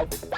Wow.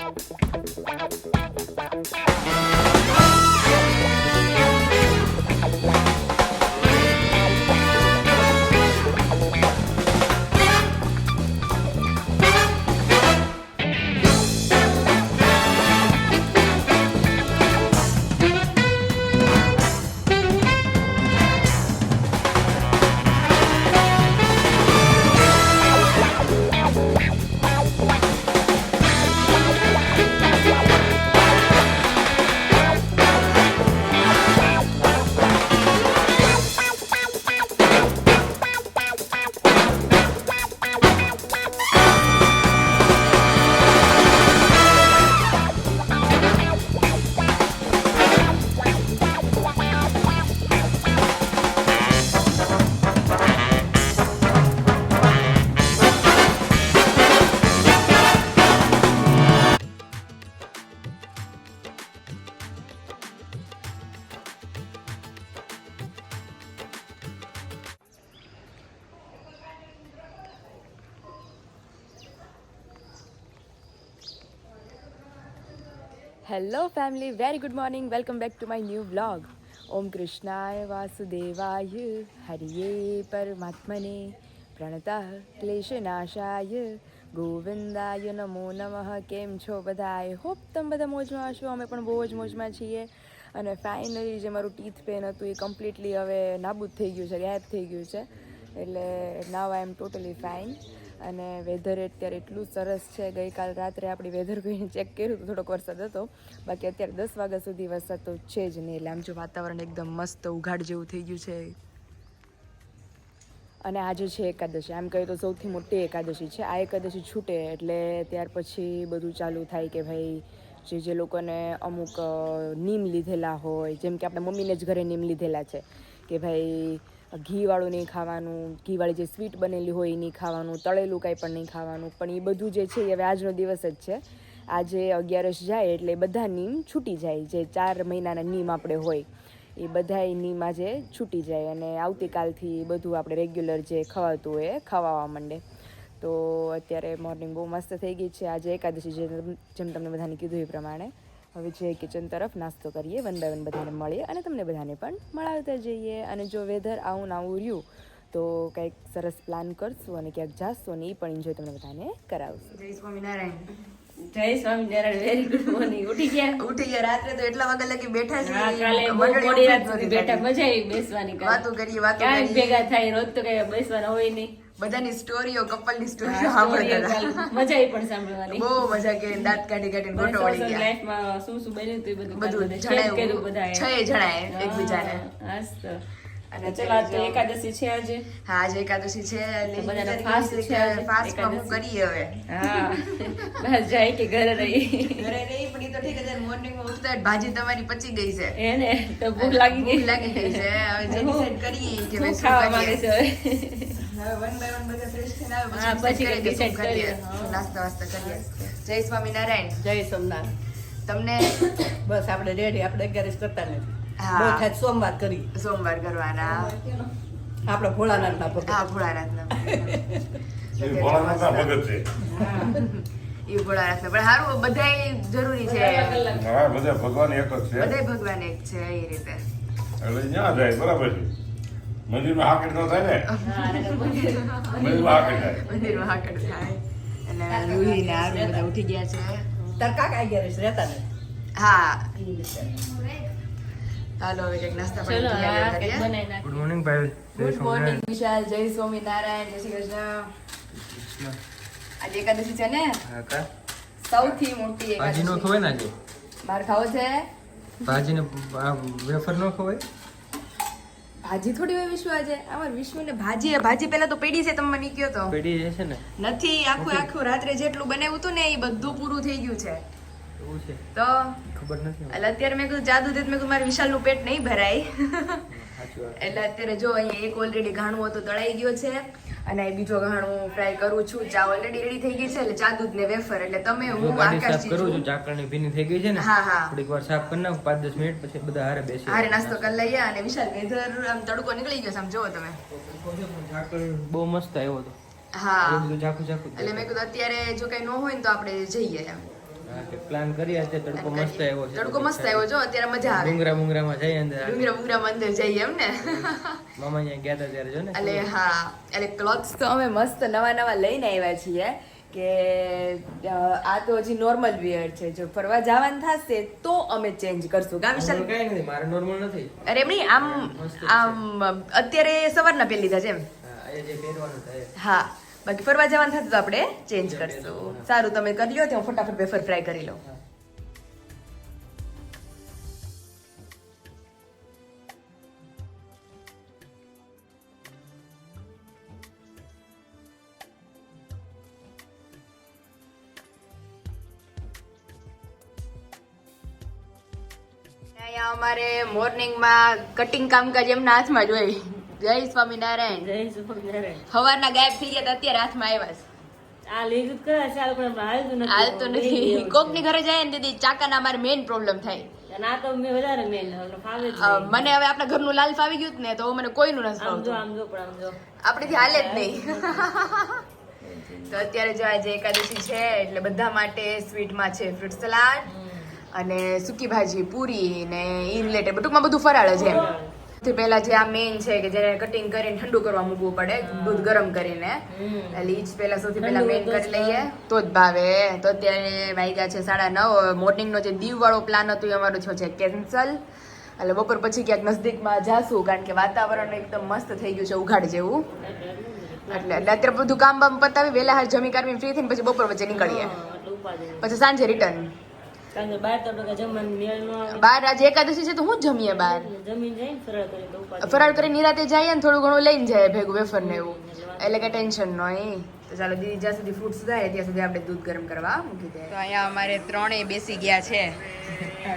Hello family very good morning welcome back to my new vlog ઓમ કૃષ્ણાય વાસુદેવાય હરિયે પરમાત્મને પ્રણતઃ ક્લેશનાશાય ગોવિંદાય નમો નમઃ કેમ છો બધા આઈ હોપ તમે બધા મોજમાં હશો અમે પણ બહુ જ મોજમાં છીએ અને ફાઇનલી જે મારું ટીથ પેન હતું એ કમ્પ્લીટલી હવે નાબૂદ થઈ ગયું છે ગાયબ થઈ ગયું છે એટલે now I am totally fine અને વેધર અત્યારે એટલું સરસ છે. ગઈકાલ રાત્રે આપણી વેધર કોઈને ચેક કર્યું તો થોડોક વરસાદ હતો. બાકી અત્યારે દસ વાગ્યા સુધી વરસાદ તો છે જ નહીં. એટલે આમ જો વાતાવરણ એકદમ મસ્ત ઉઘાડ જેવું થઈ ગયું છે. અને આજે છે એકાદશી, આમ કહીએ તો સૌથી મોટી એકાદશી છે. આ એકાદશી છૂટે એટલે ત્યાર પછી બધું ચાલુ થાય કે ભાઈ જે જે લોકોને અમુક નીમ લીધેલા હોય, જેમ કે આપણે મમ્મીને જ ઘરે નીમ લીધેલા છે કે ભાઈ ઘીવાળું નહીં ખાવાનું, ઘીવાળી જે સ્વીટ બનેલી હોય એ નહીં ખાવાનું, તળેલું કાંઈ પણ નહીં ખાવાનું. પણ એ બધું જે છે એ હવે આજનો દિવસ જ છે. આજે અગિયારસ જાય એટલે બધા નીમ છૂટી જાય, જે ચાર મહિનાના નીમ આપણે હોય, એ બધા નીમ આજે છૂટી જાય અને આવતીકાલથી બધું આપણે રેગ્યુલર જે ખવાતું હોય એ ખવાવા માંડે. તો અત્યારે મોર્નિંગ બહુ મસ્ત થઈ ગઈ છે. આજે એકાદશી જેમ તમને બધાને કીધું એ પ્રમાણે. હવે જે કિચન તરફ નાસ્તો કરીએ વન બાય વન બધાને મળીએ અને તમને બધાને પણ મળાવતા જઈએ. અને જો વેધર આવું ને આવું રહ્યું તો કંઈક સરસ પ્લાન કરશું અને ક્યાંક જાશું અને એ પણ એન્જોય તમને બધાને કરાવશું. જય સ્વામિનારાયણ. જય સ્વામિનારાયણ વેરી ગુડ મોર્નિંગ ઉઠી ગયા? ઉઠી ગયા. રાત્રે તો એટલા વાગે લગી બેઠા હા કાલે બહુ મોડી રાત સુધી બેઠા મજા આવી બેસવાની વાતો કરીએ, વાતો ક્યાંય ભેગા થાય રોજ તો કઈ બેસવાના હોય નહીં. બધાની સ્ટોરીઓ કપલની સ્ટોરીઓ સાંભળતા મજા આવી પણ સાંભળવાની. બહુ મજા કરી દાંત કાઢી કાઢીને ગોટો વળી ગયા. લાઈફમાં શું શું બન્યું હતું બધું બધું બધું જણાવ્યું બધાએ. છએ જણાએ એકબીજાને. અને અને તો એકાદશી છે આજે. હા આજે એકાદશી છે એટલે બધાને વિચારી છે કે આજે fastમાં હું એકાદશી. કરીએ હવે. હા. બસ જાય કે ઘરે રહી. ઘરે નહીં પણ ઈ તો ઠીક છે મોર્નિંગમાં ઉઠતા ભાજી તમારી પચી ગઈ છે. એને તો ભૂખ લાગી ગઈ. લાગી ગઈ છે. હવે જે કરીએ કે ભાઈ શું શું માંગે છે હવે? હવે one by બધા ફ્રેશ થઈને આવે પછી કરીએ નાસ્તા વાસ્તા કરીએ. જય સ્વામિનારાયણ. જય સોમનાથ તમને બસ આપણે રેડી આપણે અગિયાર કરતા નથી. થાય સોમવાર કરી. સોમવાર કરવાના. આપણે ભોળાનાથના ભગત. હા ભોળાનાથના એ ભોળાનાથના ભગત છે. એ ભોળાનાથના. પણ સારું બધાય જરૂરી છે. હા બધા ભગવાન એક જ છે. બધાય ભગવાન એક છે એ રીતે. એટલે ત્યાં જાય બરાબર છે. મંદિરમાં હાકડ ન થાય ને? અને તો મંદિરમાં હાકડ થાય. મંદિરમાં હાકડ થાય. અને રૂહી ને આરું બધા ઉઠી ગયા છે. તાર કાકા ગયા રહેતા ને હા. ચાલો હવે કંઈક નાસ્તા પાણી. ગુડ મોર્નિંગ ભાઈ. Good morning Vishal. જય સ્વામિનારાયણ. જય શ્રી કૃષ્ણ. આજે એકાદશી છે ને? સૌથી મોટી ભાજી નો ખવાય ને આજે? બાર ખાવો છે? ભાજી ને વેફર નો ખવાય? ભાજી થોડી હોય વિશ્વ આજે અમાર વિશ્વને ભાજી ભાજી પેલા તો પેઢી છે તમે મને કયો તો. પેઢી છે ને? નથી આખું આખું રાત્રે જેટલું બનાવ્યું હતું ને એ બધું પૂરું થઈ ગયું છે. તો ખબર નથી એટલે અત્યારે મેં કીધું જાદુ દેત મેં કીધું મારે વિશાલનું પેટ નહીં ભરાય. એટલે અત્યારે જો અહીંયા એક ઓલરેડી ઘાણું હતું તળાઈ ગયો છે અને બીજો ઘાણું ફ્રાય કરું છું ચા ઓલરેડી રેડી થઈ ગઈ છે એટલે ચા દૂધ ને વેફર એટલે તમે હું આકાશજી કરું છું. ચાકરણી ભીની થઈ ગઈ છે ને હા, હા. થોડીક વાર સાફ કરી નાખું પાંચ દસ મિનિટ પછી બધા હારે બેસી હારે નાસ્તો કરી લઈએ અને વિશાલ વેધર આમ તડકો નીકળી ગયો આમ જોવો તમે. બહુ મસ્ત આવ્યો હતો હા. એટલે મેં કીધું અત્યારે જો કઈ ન હોય ને તો આપણે જઈએ એમ. પ્લાન કરી આજે તડકો મસ્ત આવ્યો છે તડકો મસ્ત આવ્યો જો અત્યારે મજા આવે. ડુંગરા મુંગરામાં જઈએ અંદર ડુંગરા બુંગરામાં અંદર જઈએ એમ ને. મામા અહીંયા ગયા હતા ત્યારે જો ને એટલે હા એટલે ક્લોથ્સ તો અમે મસ્ત નવા નવા લઈને આવ્યા છીએ કે આ તો હજી નોર્મલ વિયર છે. જો ફરવા જવાનું થશે તો અમે ચેન્જ કરશું. ગામ વિશાલ કઈ નથી મારે નોર્મલ નથી. અરે એમ નહીં આમ આમ અત્યારે સવારના પહેરી લીધા છે એમ. હા. બાકી ફરવા જવાનું થતું તો આપણે ચેન્જ કરશું. સારું તમે કરી લો ત્યાં ફટાફટ વેફર ફ્રાય કરી લો અમારે મોર્નિંગમાં કટિંગ કામકાજ એમના હાથમાં જ હોય. જય સ્વામિનારાયણ. જય સ્વામિનારાયણ. સવારના ગાયબ થઈ ગયા અત્યારે હાથમાં આવ્યા છે. આ લીધું કરે ચાલ પણ હાલતું નથી. હાલ તો નથી. કોકની ઘરે જાય ને દીદી ચાકાના અમારે મેઇન પ્રોબ્લેમ થાય. તો મેં વધારે ફાવે નહીં. મને હવે આપણા ઘરનું લાલ ફાવી ગયું ને તો મને કોઈનું નથી આમ જો ફાવતું. આમ જો પણ આમ જો. આપણેથી હાલે જ નહીં. તો અત્યારે જો આજે એકાદશી છે એટલે બધા માટે સ્વીટમાં છે ફ્રૂટ સલાડ અને સૂકી ભાજી પૂરી ને એ રિલેટેડ ટૂંકમાં બધું ફરાળ છે એમ. સૌથી પહેલા જે આ મેઇન છે કે જેને કટિંગ કરીને ઠંડુ કરવા મૂકવું પડે દૂધ ગરમ કરીને. એટલે ઈ જ પહેલા સૌથી પહેલા મેઇન કરી લઈએ. તો જ ભાવે. તો અત્યારે વાગ્યા છે સાડા નવ. મોર્નિંગનો જે દીવ વાળો પ્લાન હતો એ અમારો થયો છે કેન્સલ એટલે બપોર પછી ક્યાંક નજદીકમાં જાશું કારણ કે વાતાવરણ એકદમ મસ્ત થઈ ગયું છે ઉઘાડ જેવું. એટલે એટલે અત્યારે બધું કામ બામ પતાવી વહેલા હાર જમી કારમી ફ્રી થઈને પછી બપોર વચ્ચે નીકળીએ. પછી સાંજે રિટર્ન કારણ કે બહાર તો ટકા જમવાનું મેળ ન આવે. બાર આજે એકાદશી છે તો હું જ જમીએ બાર જમીન જાય ફરાળ કરી તો ફરાળ કરી નિરાતે જાય ને થોડું ઘણું લઈને જાય ભેગું વેફર ને એવું. એટલે કે ટેન્શન નહીં તો ચાલો દીદી જ્યાં સુધી ફ્રૂટ્સ થાય ત્યાં સુધી આપણે દૂધ ગરમ કરવા મૂકી દઈએ તો અહીંયા અમારે ત્રણેય બેસી ગયા છે.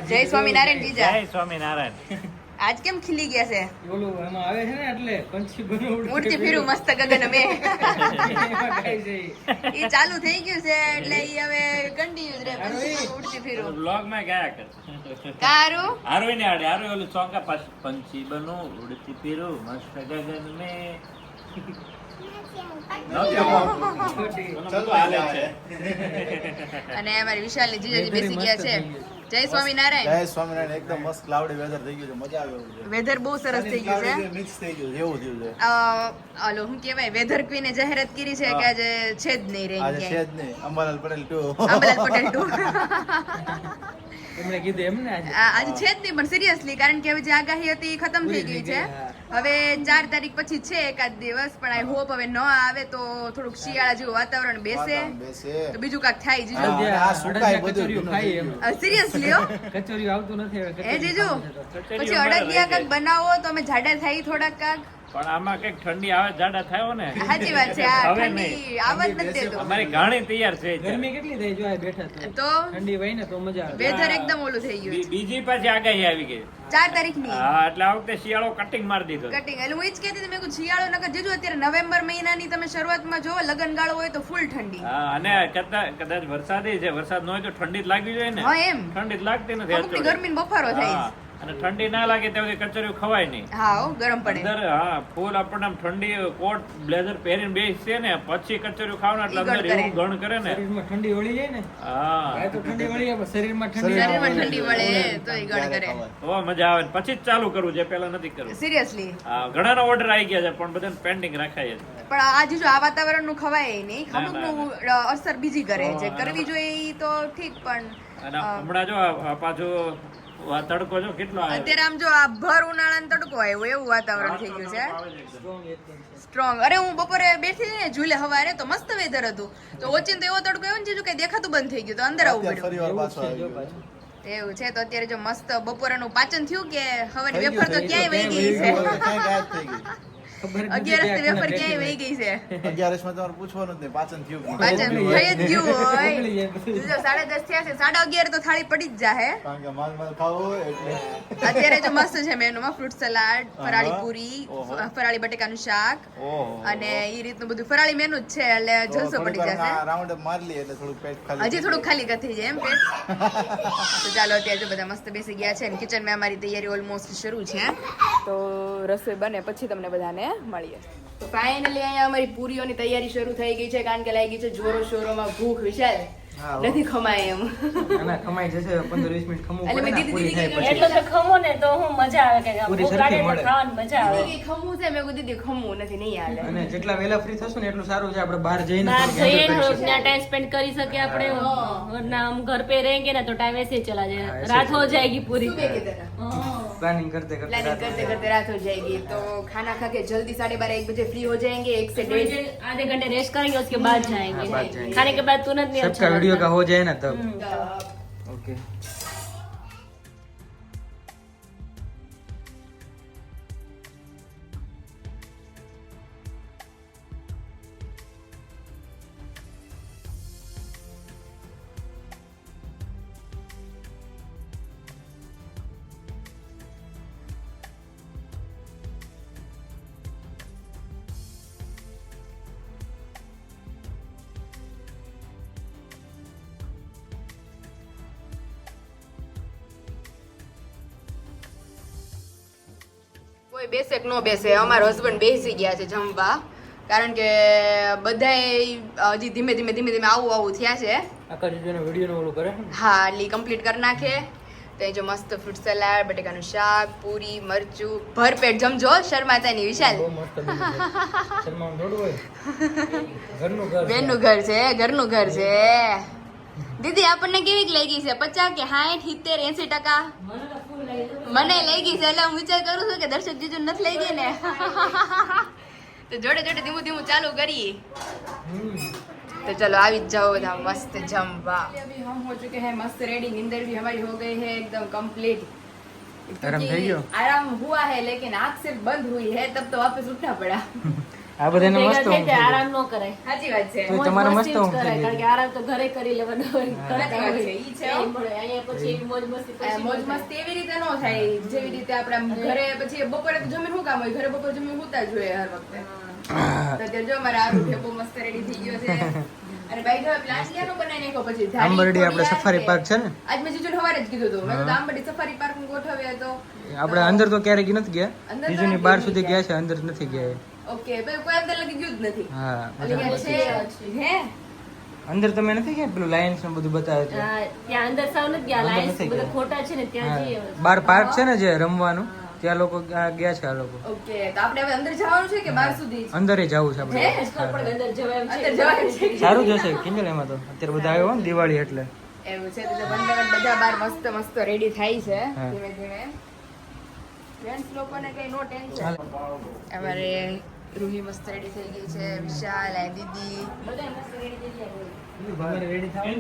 જય સ્વામિનારાયણ જીજા જય સ્વામિનારાયણ. આજ કેમ ખીલી ગયા છે? ઓલું એમાં આવે છે ને એટલે પંછી બનું ઉડતી ફીરું મસ્ત ગગન મેં. એમાં કાંઈ છે ઈ. એ ચાલુ થઈ ગયું છે એટલે ઈ હવે કન્ટિન્યુ રહે પંછી ઉડતી ફીરું. બ્લોગમાં ગયા કર. કારુ હારું ને આડે હારું ઓલું ચોંકા પાસ પંછી બનો ઉડતી પીરું મસ્ત ગગન મે અને અમારી વિશાલની જીજાજી બેસી ગયા છે. જય સ્વામિનારાયણ. જય સ્વામિનારાયણ. એકદમ મસ્ત ક્લાઉડી વેધર થઈ ગયું છે. મજા આવે વેધર બહુ સરસ થઈ ગયું છે. મિક્સ થઈ ગયું એવું થયું છે. અ, ઓલો હું કહેવાય વેધર ક્વીને જાહેરાત કરી છે કે આજે છે જ નહીં રહી આજે છે જ નહીં. અંબાલાલ પટેલ ટુ. અંબાલાલ પટેલ ટુ. એમણે કીધું એમને આજે. આજે છે જ નહીં પણ સિરિયસલી કારણ કે હવે જે આગાહી હતી એ ખતમ થઈ ગઈ છે. હવે ચાર તારીખ પછી છે એકાદ દિવસ પણ આઈ હોપ હવે ન આવે તો થોડુંક શિયાળા જેવું વાતાવરણ બેસે. તો બીજું કાંઈક થાય જીજુ. સિરિયસલી હો? કચોરી આવતું નથી એ જીજુ. પછી અડદિયા કાંઈક બનાવો તો અમે જાડા થાય થોડાક કાંક. પણ આમાં કંઈક ઠંડી આવે જાડા થયો ને. સાચી વાત છે આ હવે ઠંડી આવત નથી દેતું. અમારી ઘાણી તૈયાર છે ગરમી કેટલી થઈ જો આ બેઠા તો? તો? ઠંડી હોય ને તો મજા આવે. વેધર એકદમ ઓલું થઈ ગયું બીજી પાછી આગાહી આવી ગઈ. ચાર તારીખની. હા એટલે આ વખતે શિયાળો કટિંગ મારી દીધો. કટિંગ એટલે હું જ કહેતી હતી મેં શિયાળો નકર જેજુ અત્યારે નવેમ્બર મહિનાની તમે શરૂઆતમાં જોવો લગન ગાળો હોય તો ફૂલ ઠંડી. હા અને કદાચ કદાચ વરસાદી છે વરસાદ ન હોય તો ઠંડી જ લાગવી જોઈએ ને. હા એમ. ઠંડી જ લાગતી નથી ગરમી બફારો થાય અને ઠંડી ના લાગે ત્યાં સુધી કચરિયું ખવાય નહીં. હા ગરમ પડે. અંદર હા ફૂલ આપણને ઠંડી કોટ બ્લેઝર પહેરીને બેસીએ ને પછી કચરિયું ખાવ એટલે અંદર એવું ગણ કરે ને. શરીરમાં ઠંડી વળી જાય ને? હા. તો ઠંડી વળી જાય શરીરમાં ઠંડી શરીરમાં ઠંડી વળે તો એ ગણ કરે. તો મજા આવે પછી જ ચાલુ કરવું જે પેલા નથી કરવું. સિરિયસલી. હા ઘણાના ઓર્ડર આવી ગયા છે પણ બધાને પેન્ડિંગ રાખાય છે. પણ આજે જો આ વાતાવરણનું ખવાય નહીં. ખમુકનું અસર બીજી કરે જે કરવી જોઈએ ઈ તો ઠીક પણ અને હમણાં જો પાછો તડકો જો કેટલો આવે? અત્યારે આમ જો આ ભર ઉનાળાનો તડકો આવ્યો એવું વાતાવરણ થઈ ગયું છે. સ્ટ્રોંગ અરે હું બપોરે બેઠી ને ઝૂલે હવારે તો મસ્ત વેધર હતું. તો ઓચિંત તો એવો તડકો આવ્યો ને જીજુ કે દેખાતું બંધ થઈ ગયું તો અંદર આવવું પડ્યું. એવું છે તો અત્યારે જો મસ્ત બપોરનું પાચન થયું કે હવાની વેફર તો ક્યાંય વહી ગઈ છે? ખબર અગિયારસ વેફર ક્યાંય વહી ગઈ છે? અગિયારસમાં તમારે પૂછવાનું જ નહીં પાચન થયું. પાચન થઈ જ ગયું હોય. જો સાડા દસ થયા છે. સાડા અગિયાર તો થાળી પડી જ જાહે. કારણ કે માલ માલ ખાવો એટલે. અત્યારે જો મસ્ત છે મેનુમાં ફ્રૂટ સલાડ ફરાળી. પૂરી. ફરાળી બટેકાનું શાક. અને એ રીતનું બધું ફરાળી મેનુ જ છે એટલે જલસો પડી જશે. રાઉન્ડ અપ મારી લઈએ એટલે થોડુંક પેટ ખાલી હજી થોડું ખાલી થઈ જાય એમ પેટ તો ચાલો અત્યારે જો બધા મસ્ત બેસી ગયા છે. કિચન કિચનમાં અમારી તૈયારી ઓલમોસ્ટ શરૂ છે. તો રસોઈ બને પછી તમને બધાને મળીએ. ફાઇનલી અહીંયા અમારી પૂરીઓની તૈયારી શરૂ થઈ ગઈ છે કારણ કે લાગી છે જોરો શોરોમાં ભૂખ વિશાલ. નથી ખમાય એમ. ના ખમાય જશે 15 20 મિનિટ ખમવું એટલે મેં દીદી દીદી એટલે તો ખમો ને તો હું મજા આવે કે ભૂખ લાગે ખાવાની મજા આવે. દીદી ખમવું છે મેં દીદી ખમવું નથી નહીં આવે અને જેટલા વેલા ફ્રી થશું ને એટલું સારું છે આપણે બહાર જઈને બહાર જઈએ ત્યાં ટાઈમ સ્પેન્ડ કરી શકીએ આપણે ના હમ ઘર પે રહેંગે ને તો ટાઈમ એસે ચલા જાય. રાત હો જાયેગી પૂરી. प्लानिंग करते करते प्लानिंग करते करते रात हो जाएगी तो खाना खा के जल्दी साढ़े बारह एक बजे फ्री हो जाएंगे एक से डेढ़ आधे घंटे रेस्ट करेंगे उसके बाद जाएंगे खाने के बाद तुरंत नहीं अच्छा वीडियो का हो जाए ना तब ओके કોઈ બેસે કે ન બેસે અમારા હસબન્ડ બેસી ગયા છે જમવા. કારણ કે બધાય હજી ધીમે ધીમે ધીમે ધીમે આવું આવું થયા છે. આખા જીજુને વીડિયો નું ઓલું કરે હા એટલે કમ્પ્લીટ કરી નાખે. ત્યાં જો મસ્ત ફ્રૂટ સલાડ બટેકાનું શાક પૂરી મરચું ભરપેટ જમજો વિશાલ. ઘરનું ઘર છે. બેનનું ઘર છે ઘરનું ઘર છે. દીદી આપણને કેવી લાગી છે? પચાસ કે સાઠ સિત્તેર એસી ટકા? મને લઈ ગઈ છે એટલે હું વિચાર કરું છું કે દર્શક જીજુ નથી લઈ ગઈ ને. તો જોડે જોડે ધીમું ધીમું ચાલુ કરીએ. તો ચલો આવી જ જાઓ બધા મસ્ત જમવા. હમ હો ચુકે હે મસ્ત રેડી નીંદર ભી હમારી હો ગઈ હે એકદમ કમ્પ્લીટ આરામ થઈ ગયો? આરામ હુआ है लेकिन आंख सिर्फ बंद हुई है तब तो वापस उठना पड़ा આ બધાને મસ્ત આરામ ન કરાય. સાચી વાત છે. તો તમારે મસ્ત ઊંઘ કરાય, કારણ કે આરામ તો ઘરે કરી લેવાનો હોય. સાચી વાત છે, ઈ છે. અહીંયા પછી એવી મોજ મસ્તી પછી મોજ મસ્તી એવી રીતે ન થાય. જેવી રીતે આપણે ઘરે પછી બપોરે તો જમીન શું કામ હોય? ઘરે બપોરે જમીન હોતા જ જોઈએ હર વખતે. તો અત્યારે જો મારા આરુ ઠેપો મસ્ત રેડી થઈ ગયો છે. અને ભાઈ જો પ્લાન ક્યાંનો બનાવી નાખ્યો પછી આંબરડી આપણે સફારી પાર્ક છે? ને? આજ મેં જીજુ સવારે જ કીધું હતું. મેં તો આંબરડી સફારી પાર્ક ગોઠવીએ તો. આપણે અંદર તો ક્યારેક નથી ગયા? અંદરની બાર સુધી ગયા છે અંદર નથી ગયા. ઓકે પછી કોઈ અંદર લગી ગયું જ નથી. હા એટલે બધા અહીંયા બાકી. છે હે? અંદર તમે નથી ગયા? પેલું લાયન્સ ને બધું બતાવે છે. ત્યાં અંદર સાવ નથી ગયા લાયન્સ બધા ખોટા છે ને ત્યાં જઈએ બાર પાર્ક છે ને જે રમવાનું ત્યાં લોકો ગયા છે આ લોકો. ઓકે તો આપણે હવે અંદર જવાનું છે કે બહાર સુધી? જ? અંદર જવું છે આપણે. હે? પણ અંદર જવાનું છે. અંદર જવાનું છે. સારું જશે કિંજલ એમાં તો અત્યારે બધા આવ્યો ને દિવાળી એટલે. એવું છે તો બધા બાર મસ્ત મસ્ત રેડી થાય છે. ધીમે ધીમે. ફ્રેન્ડ્સ લોકોને કઈ નો ટેન્શન અમારે રૂહી મસ્ત રેડી થઈ ગઈ છે વિશાલ આ દીદી. તમારે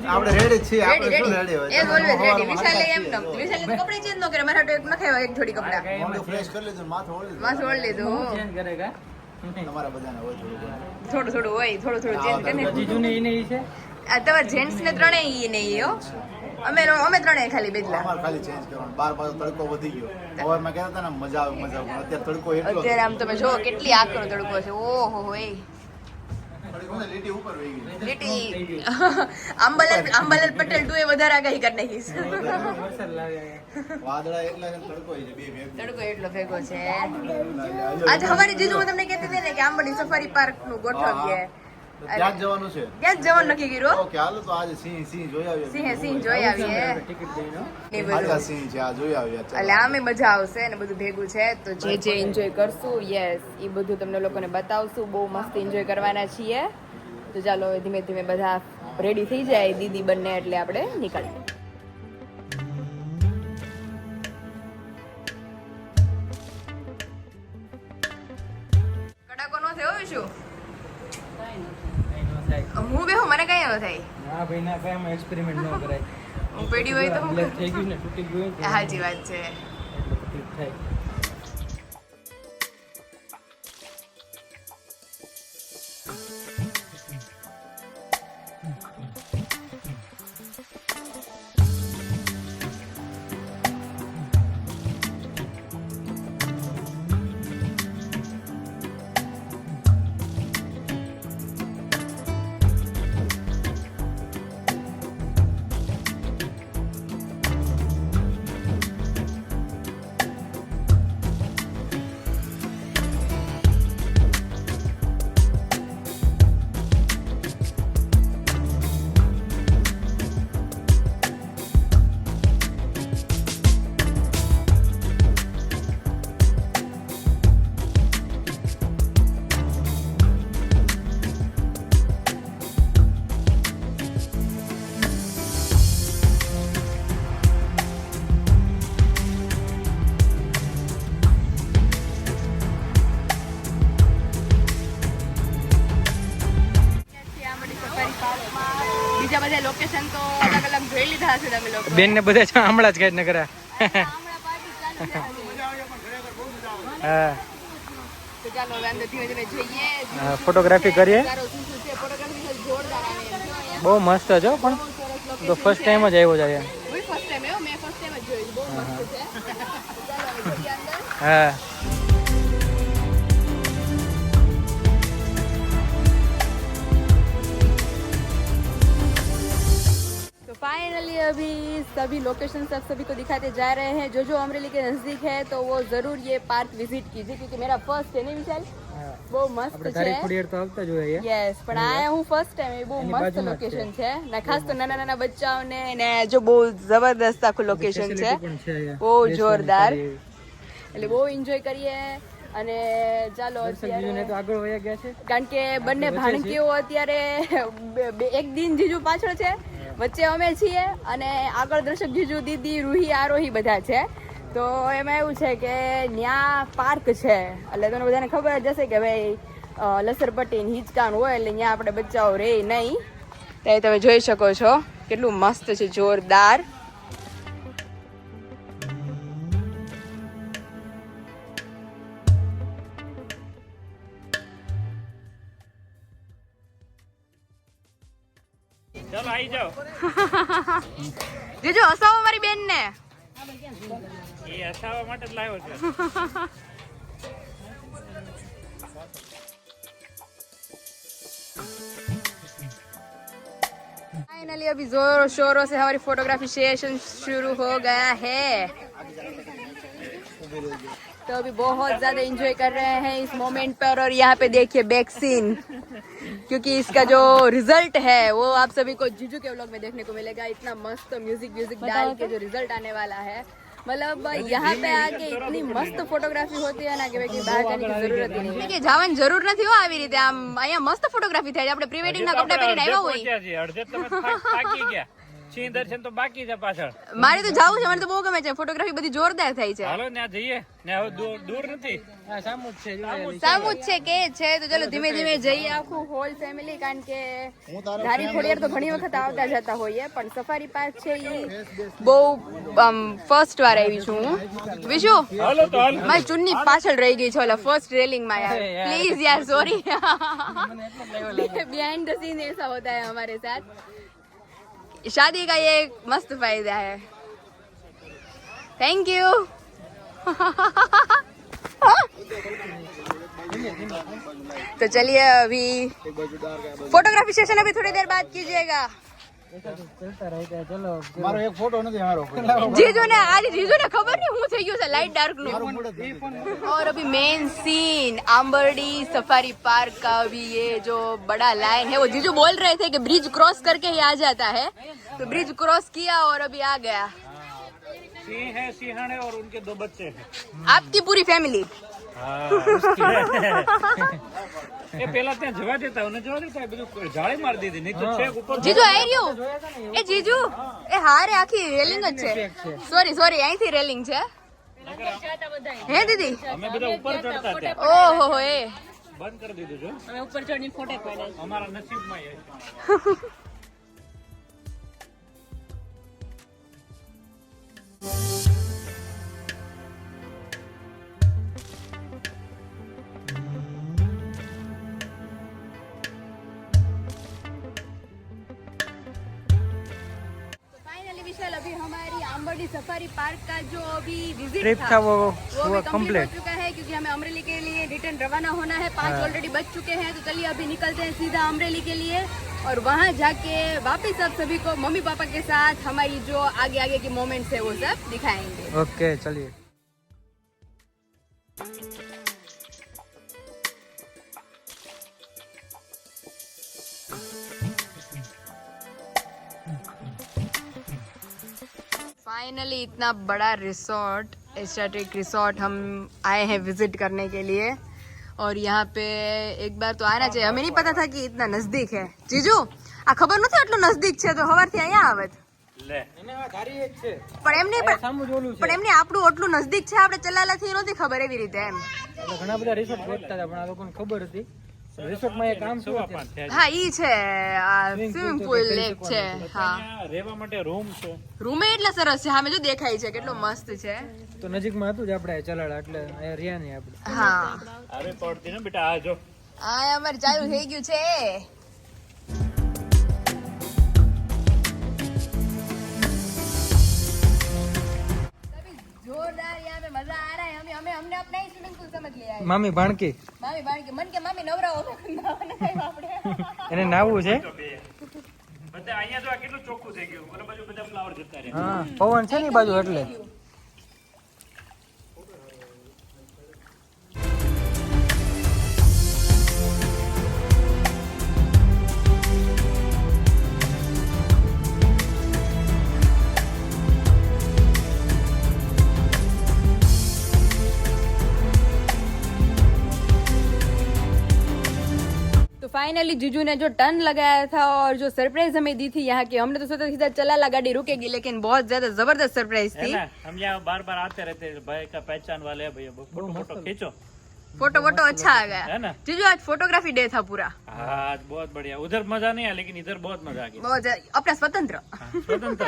આપણે રેડી છીએ આપણે શું રેડી રેડી એ ઓલવેઝ રેડી વિશાલ એમ નમ વિશાલ કપડે ચેન્જ ન કરે મારા હાટુ એક નખાયો એક જોડી કપડા. મોઢું ફ્રેશ કરી લીધું માથું ઓળી માથું ઓળી લીધું Change કરેગા? તમારા બધાને હોય થોડું થોડું હોય થોડું થોડું ચેન્જ કરીને ઈ છે? આ તમારા જેન્ટ્સ ને ત્રણેય ઈ ને ઈ હો. અમે અમે ત્રણેય ખાલી બેદલા અમાર ખાલી ચેન્જ કરવાનું. બાર બાજુ તડકો વધી ગયો. હવે મેં કહેતા હતા ને મજા આવે મજા આવે. અત્યારે તડકો એટલો અત્યારે આમ તમે જો કેટલી આકરો તડકો છે. ઓહો હોય લીટી આંબાલાલ આંબાલાલ પટેલ તું એ વધારે આગાહી કરી નાખીશ. તડકો એટલો ભેગો છે. આજે હવારે જીજુ હું તમને કહેતી હતી ને કે આંબાડી સફારી પાર્કનું ગોઠવીએ. ત્યાં જવાનું છે? ત્યાં જવાનું નક્કી કર્યું ઓકે હાલો તો આજે સિંહ સિંહ જોઈ આવીએ સિંહ સિંહ જોઈ આવીએ ટિકિટ લઈને. ને સિંહ છે આ જોઈ આવીએ એટલે આમે મજા આવશે ને બધું ભેગું છે તો જે જે એન્જોય કરશું યસ એ બધું તમને લોકોને બતાવશું. બહુ મસ્ત એન્જોય કરવાના છીએ. તો ચાલો ધીમે ધીમે બધા રેડી થઈ જાય દીદી બંને એટલે આપણે નીકળીએ. કઈ આમાં એક્સપેરિમેન્ટ ન કરાય. હું પેડી હોય તો હું થઈ ગયું ને તૂટી ગયું હાજી વાત છે. થાય. લીધા હશે તમે લોકો. બેન ને બધા છે હમણાં જ કાંઈ ન કર્યા હા ફોટોગ્રાફી કરીએ. છે છે. બહુ મસ્ત છે પણ તો ફર્સ્ટ ટાઈમ જ આવ્યો છે. હું. फाइनली अभी सभी लोकेशन सब सभी को दिखाते जा रहे हैं जो जो अमरेली के नजदीक है तो वो जरूर ये पार्क विजिट कीजिए क्योंकि मेरा फर्स्ट है नहीं विशाल બહુ મસ્ત આપણે છે તારીખ ખોડિયાર તો આવતા જ હોય યસ પણ આ હું ફર્સ્ટ ટાઈમ એ બહુ એની મસ્ત બાજુમાં જ લોકેશન છે ને ખાસ તો નાના નાના બચ્ચાઓને ને જો બહુ જબરદસ્ત આખું લોકેશન છે Facility પણ છે અહીંયા. બહુ બેસવાની જોરદાર સારી એવી. એટલે બહુ એન્જોય કરીએ અને ચાલો દર્શક જીજુને તો અત્યારે આગળ વયા ગયા છે કારણ કે બંને વચ્ચે ભાણકીઓ અત્યારે બે- બે- એક દિન જીજુ પાછળ છે વચ્ચે અમે છીએ અને આગળ દર્શક જીજુ, દીદી, રૂહી, આરોહી બધા છે. તો એમાં એવું છે કે ત્યાં પાર્ક છે. એટલે તમને બધાને ખબર જ હશે કે ભાઈ લસરપટ્ટી ને હોય એટલે ત્યાં આપણે બચ્ચાઓ રહે નહીં. તે તમે જોઈ શકો છો. કેટલું મસ્ત છે, જોરદાર. ચાલો આવી જાઓ જીજુ હસાવો મારી બેન ને એ હસાવવા માટે જ લાવ્યો છે फाइनली अभी जोरों शोरों से हमारी फोटोग्राफी सेशन शुरू हो गया है तो अभी बहुत ज्यादा एंजॉय कर रहे हैं इस मोमेंट पर और यहाँ पे देखिए बैक सीन क्योंकि इसका जो रिजल्ट है वो आप सभी को जीजू के व्लॉग में देखने को मिलेगा इतना मस्त म्यूजिक म्यूजिक डाल के जो रिजल्ट आने वाला है मतलब यहाँ पे आके इतनी मस्त फोटोग्राफी होती है ना कि भाई कहीं બહાર જવાની की જરૂરત ही नहीं કે જવાની જરૂર નથી હો આવી રીતે આમ અહીંયા મસ્ત ફોટોગ્રાફી થાય છે આપણે પ્રી વેડિંગ ના કપડા પહેરીને આવ્યા હોય પહોંચ્યા છીએ અડધે તમે થાક- થાકી ગયા સિંહ દર્શન તો બાકી છે પાછળ. મારે તો જવું છે મને તો બહુ ગમે છે. ફોટોગ્રાફી બધી જોરદાર થાય છે. હાલો ત્યાં જઈએ. ને હવે દૂર નથી. સામુ જ છે કે છે તો ચલો ધીમે ધીમે જઈએ આખું હોલ ફેમિલી કારણ કે ધારી ખોડિયાર તો ઘણી વખત આવતા જતા હોઈએ પણ સફારી પાર્ક છે એ બહુ ફર્સ્ટ વાર આવી છું હું. વિશુ મારી ચુન્ની પાછળ રહી ગઈ છે ઓલા ફર્સ્ટ રેલિંગમાં યાર. પ્લીઝ યાર. સોરી બિહાઇન્ડ ધ સીન એસા હોતા હે હમારે સાથ. शादी का ये मस्त फ़ायदा है। थैंक यू तो चलिए अभी फोटोग्राफी सेशन अभी थोड़ी देर बाद कीजिएगा। મારો એક ફોટો નથી મારો જીજુ ને જીજુ ને ખબર હું થઈ છે લાઈટ ડાર્ક નું? और अभी main scene Ambardi safari park का अभी ये जो बड़ा लाइन है वो जीजू बोल रहे थे कि ब्रिज क्रॉस करके ही आ जाता है तो ब्रिज क्रॉस किया और अभी आ गया सिंह है सिंहण है और उनके दो बच्चे हैं आपकी पूरी फैमिली એ પેલા ત્યાં જવા દેતા અને જવા રહ્યું? એ જીજુ એ હારે આખી રેલિંગ જ છે. સોરી સોરી અહીંથી રેલિંગ છે. હે દીદી? અમે એ. Thank you पार्क का जो अभी विज़िट ट्रिप था, था वो वो, हुआ भी कंप्लीट हो चुका है क्योंकि हमें अमरेली के लिए रिटर्न रवाना होना है। पाँच ऑलरेडी हाँ। बच चुके हैं तो चलिए अभी निकलते हैं सीधा अमरेली के लिए और वहाँ जाके वापस आप सभी को मम्मी पापा के साथ हमारी जो आगे आगे की मोमेंट्स है वो सब दिखाएँगे। ओके चलिए। फाइनली इतना बड़ा रिसोर्ट एस्टेटिक रिसोर्ट हम आए हैं विजिट करने के लिए और यहाँ पे एक बार तो आना चाहिए हमें नहीं पता था कि इतना नजदीक है जीजू આ ખબર નથી આટલું નજદીક છે તો સવારથી અહીંયા આવત લે ધારી એક છે પણ એમને પણ સામું જ ઓલું છે પણ એમને આપણું આટલું નજદીક છે આપણે ચલાલાથી નહોતી ખબર એવી રીતે એમ એટલે ઘણા બધા રિસોર્ટ ગોતતા હતા પણ આ લોકોને ખબર હતી રિસોર્ટમાં કામ શું છે? હા રહેવા દેખાય છે કેટલો મસ્ત છે. તો નજીકમાં હતું જ આપણે ચલાડા એટલે અહીંયા હા. હવે પડતી ચાલુ થઈ ગયું છે. જોરદાર મામી ભાણકી. મામી ભાણકી મન કે મામી નવરા એને નાવું છે? અહીંયા જો કેટલું ચોખ્ખું થઈ ગયું. બધા ફ્લાવર જતા રહે હા પવન છે ને બાજુ એટલે. फाइनली जीजू ने जो टर्न लगाया था और जो सरप्राइज़ हमें दी थी यहाँ की हमने तो सोचा सीधा चला ला गाड़ी रुकेगी लेकिन बहुत ज़्यादा ज़बरदस्त सरप्राइज़ थी। ना? हम यहाँ बार बार आते रहते भाई का पहचान वाले भैया फ़ोटो फ़ोटो खींचो। फ़ोटो वोटो अच्छा आ गया। है ना? जीजू आज फोटोग्राफी डे था पूरा। हाँ आज बहुत बढ़िया। उधर मज़ा नहीं आया लेकिन इधर बहुत मज़ा आ गया। बहुत अपना स्वतंत्र। हाँ, स्वतंत्र।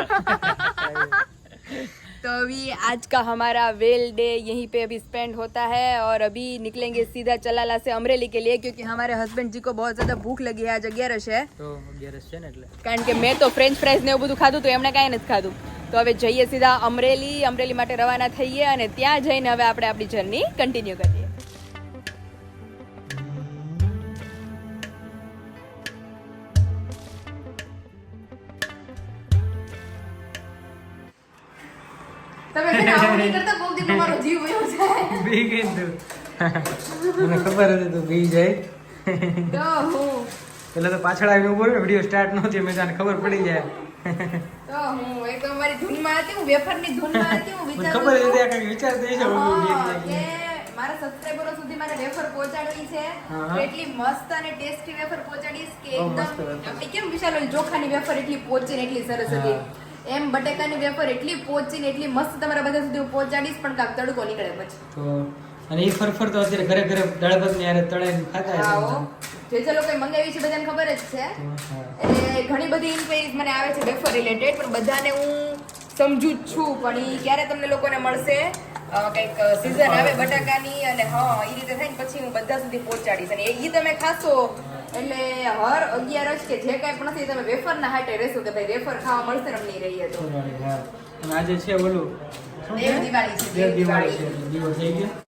तो अभी आज का हमारा वेल डे यहीं पे अभी स्पेंड होता है और अभी निकलेंगे सीधा चलाला से अमरेली के लिए क्योंकि हमारे हस्बैंड जी को बहुत ज्यादा भूख लगी है आज अगियारस है તો અગિયારસ છે ને એટલે કારણ કે મેં તો ફ્રેન્ચ ફ્રાઈઝ ને એવું બધું ખાધું તો એમણે કાંઈ નથી ખાધું તો હવે જઈએ સીધા અમરેલી અમરેલી માટે રવાના થઈએ અને ત્યાં જઈને હવે આપણે આપણી જર્ની કન્ટિન્યુ કરીએ તમારો જીવ વયો જાય. બી ગઈ તું મને ખબર હતી તું બી જાય. તો પેલા તો પાછળ આવીને ઊભો રહ્યો વીડિયો સ્ટાર્ટ નહોતી મેં ખબર પડી જાય. તો હું એક મારી ધૂનમાં હતી હું વેફરની ધૂનમાં હતી હું ખબર આ. કે મારા સબસ્ક્રાઇબરો સુધી મારે વેફર પહોંચાડવી છે. એટલી મસ્ત અને ટેસ્ટી વેફર પહોંચાડીશ કે એકદમ વેફર. આપણે કેમ વિશાલ ચોખાની વેફર એટલી પહોંચી એટલી સરસ હતી? એમ બટેકાની વેફર એટલી પોચીને એટલી મસ્ત તમારા બધા સુધી હું પહોંચાડીશ પણ કાંક તડકો નીકળે પછી. તો અને એ ફરફર તો અત્યારે ઘરે ઘરે દાળ ભાત ને યારે તળે ખાતા હશે જે જે લોકોએ મંગાવી છે બધાને ખબર જ છે. એટલે ઘણી બધી ઇન્ક્વાયરીઝ મને આવે છે વેફર રિલેટેડ પણ બધાને હું સમજુ જ છું પણ એ ક્યારે તમને લોકોને મળશે? કંઈક સીઝન આવે બટાકાની અને હા એ રીતે થાય ને પછી હું બધા સુધી પહોંચાડીશ. અને એ તમે ખાશો એટલે હર અગિયારસ કે જે કાંઈ પણ નથી તમે વેફરના હાટે રહેશો કે ભાઈ વેફર ખાવા મળશે ને અમને રહીએ તો. અને આજે છે ઓલું દેવ દિવાળી છે, દેવ દેવ દિવાળી દિવાળી. છે દિવસ થઈ ગયો.